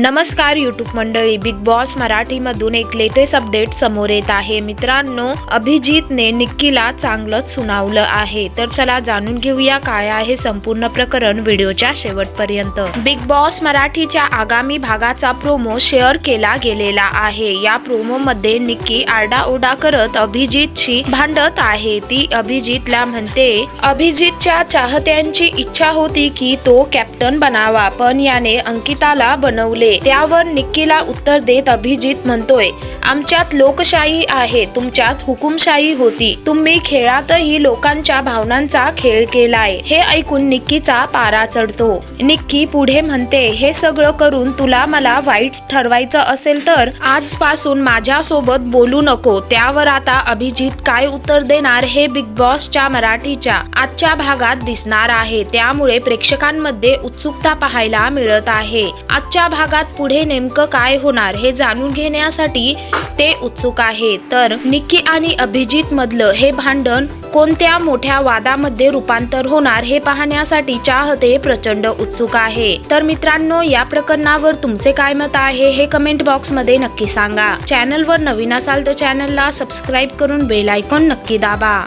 नमस्कार यूट्यूब मंडळी big boss मराठीमधून एक लेटेस्ट अपडेट समोर येत आहे. मित्रांनो अभिजितने निक्कीला चांगलंच सुनावलं आहे. तर चला जाणून घेऊया काय आहे संपूर्ण प्रकरण व्हिडिओच्या शेवटपर्यंत. बिग बॉस मराठीच्या आगामी भागाचा प्रोमो शेअर केला गेलेला आहे. या प्रोमो मध्ये निक्की आरडाओरडा करत अभिजितशी भांडत आहे. ती अभिजितला म्हणते अभिजितच्या चाहत्यांची इच्छा होती की तो कॅप्टन बनावा पण याने अंकिताला बनवले त्यावर निक्कीला उत्तर देत अभिजित म्हणतोय आमच्यात लोकशाही आहे तुमच्यात हुकुमशाही होती. तुम्ही खेळातही लोकांच्या भावनांचा खेळ केलाय. हे ऐकून निक्कीचा पारा चढतो. निक्की पुढे म्हणते हे सगळं करून तुला मला वाईट ठरवायचं असेल तर आजपासून माझ्या सोबत बोलू नको. त्यावर आता अभिजित काय उत्तर देणार हे बिग बॉसच्या मराठीच्या आजच्या भागात दिसणार आहे. त्यामुळे प्रेक्षकांमध्ये उत्सुकता पाहायला मिळत आहे. आजच्या भागात पुढे नेमकं काय होणार हे जाणून घेण्यासाठी ते उत्सुक आहे. तर निक्की आणि अभिजित मधलं हे भांडण कोणत्या मोठ्या वादामध्ये रूपांतर होणार हे पाहण्यासाठी चाहते प्रचंड उत्सुक आहे. तर मित्रांनो या प्रकरणावर तुमचे काय मत आहे हे कमेंट बॉक्समध्ये नक्की सांगा. चॅनलवर नवीन असाल तर चॅनलला सबस्क्राईब करून बेल आयकॉन नक्की दाबा.